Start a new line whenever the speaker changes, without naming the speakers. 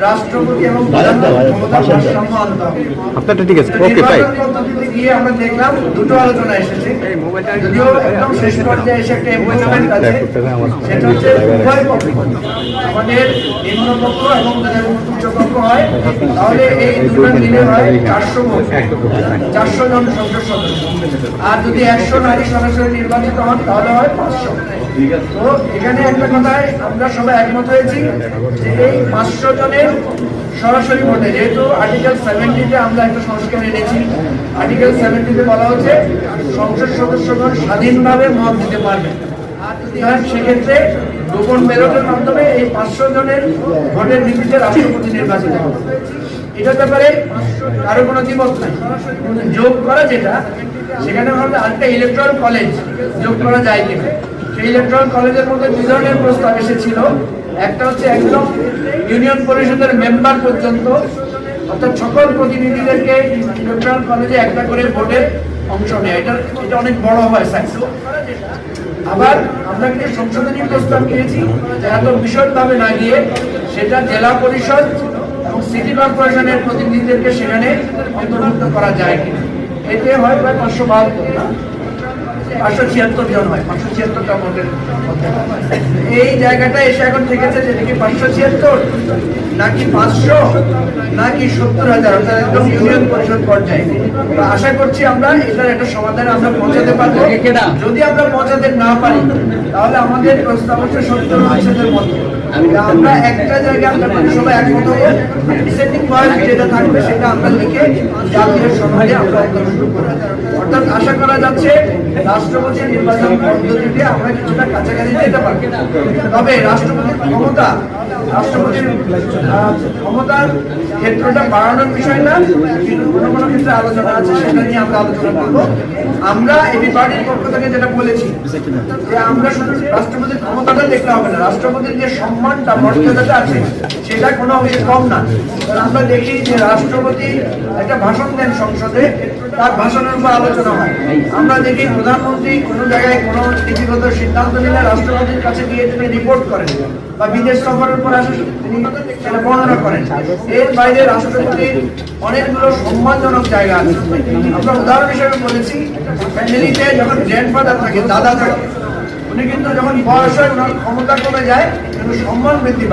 রাষ্ট্রপতি এবং প্রধানমন্ত্রী ক্ষমতার ভারসাম্য আনতে হবে
আপনারটা ঠিক আছে। ওকে
পদ্ধতিতে গিয়ে আমরা দেখলাম দুটো আলোচনা এসেছে। যদিও একদম শেষ পর্যায়ে এসে একটা এম্পোজমেন্ট আছে, সেটা হচ্ছে উভয় পক্ষ। আমাদের নিম্নপক্ষ এবং যদি উচ্চপক্ষ হয়, তাহলে এই দুটো মিলে হয় চারশো চারশো জন সংসদ সদস্য। আর যদি একশো নারী সরাসরি নির্বাচিত হন, তাহলে হয় পাঁচশো। তো এখানে একটা কথায় আমরা সবাই একমত হয়েছি যে এই পাঁচশো জনের সরাসরি ভোটে, যেহেতু আর্টিকেল সেভেন্টিতে আমরা একটা সংস্কার এনেছি আর্টিকেল সেভেন্টিতে বলা হচ্ছে, সংসদ সদস্যগণ স্বাধীনভাবে মত দিতে পারবে। আর যদি হয়, সেক্ষেত্রে গোপন ব্যালটের মাধ্যমে এই পাঁচশো জনের ভোটের ভিত্তিতে রাষ্ট্রপতি নির্বাচিত হবে। এটার ব্যাপারে কারও কোনো দ্বিমত নাই। যোগ করা যেটা, সেখানে ভাবলে আরেকটা ইলেকট্রাল কলেজ যোগ করা যায় কিনা। সেই কলেজের মধ্যে দুই ধরনের প্রস্তাব এসেছিল। একটা হচ্ছে একদম ইউনিয়ন পরিষদের মেম্বার পর্যন্ত, অর্থাৎ সকল প্রতিনিধিদেরকে ইলেকট্রাল কলেজে একটা করে ভোটে অংশ নেয়। এটা এটা অনেক বড় হয় সাইজ আবার আমরা কিন্তু সংশোধনী প্রস্তাব পেয়েছি এত বিশদভাবে না গিয়ে সেটা জেলা পরিষদ এবং সিটি কর্পোরেশনের প্রতিনিধিদেরকে সেখানে অন্তর্ভুক্ত করা যায় কিনা। এতে হয় প্রায় পাঁচশো বাহাত্তর পাঁচশো ছিয়াত্তর জন হয় পাঁচশো ছিয়াত্তরটা এই জায়গাটা এসে এখন থেকেছে যে নাকি পাঁচশো ছিয়াত্তর নাকি পাঁচশো নাকি সত্তর হাজার অর্থাৎ একদম ইউনিয়ন পরিষদ পর্যায়ে। আশা করছি আমরা এটার একটা সমাধানে আমরা পৌঁছাতে পারব। যদি আমরা পৌঁছাতে না পারি তাহলে আমাদের প্রস্তাব হচ্ছে সত্তর অনুচ্ছেদের মধ্যে। আমরা একটা জায়গায় আমরা সবাই একমত হব ডিসেন্ডিং পয়েন্ট যেটা থাকবে সেটা আমরা লিখে জাতীয় সমাজে আমরা অর্থাৎ আশা করা যাচ্ছে রাষ্ট্রপতির নির্বাচন পদ্ধতিতে আমরা কিছুটা কাছাকাছি যেতে পারব। তবে রাষ্ট্রপতির ক্ষমতা, রাষ্ট্রপতির ক্ষমতার ক্ষেত্রটা বাড়ানোর বিষয় না, কিন্তু কোনো কোনো ক্ষেত্রে আলোচনা আছে, সেটা নিয়ে আমরা আলোচনা করব। আমরা এবি পার্টির পক্ষ থেকে যেটা বলেছি, যে আমরা শুধু রাষ্ট্রপতির ক্ষমতাটা দেখতে হবে না, রাষ্ট্রপতির যে সম্মানটা, মর্যাদাটা আছে সেটা কোনো অংশে কম না। আমরা দেখি যে রাষ্ট্রপতি একটা ভাষণ দেন সংসদে, তার ভাষণের উপর আলোচনা হয়। আমরা দেখি প্রধানমন্ত্রী কোনো জায়গায় কোনো নীতিগত সিদ্ধান্ত নিলে রাষ্ট্রপতির কাছে গিয়ে তিনি রিপোর্ট করেন বা বিদেশ সফরের পর আসে, তিনি সেটা বর্ণনা করেন। এর বাইরে রাষ্ট্রপতির অনেকগুলো সম্মানজনক জায়গা আছে। আমরা উদাহরণ হিসেবে বলেছি, ফ্যামিলিতে যখন গ্র্যান্ডফাদার থাকে, দাদা থাকে, উনি কিন্তু যখন বয়স হয় ক্ষমতা কমে যায়, কিন্তু সম্মান বৃদ্ধি পায়।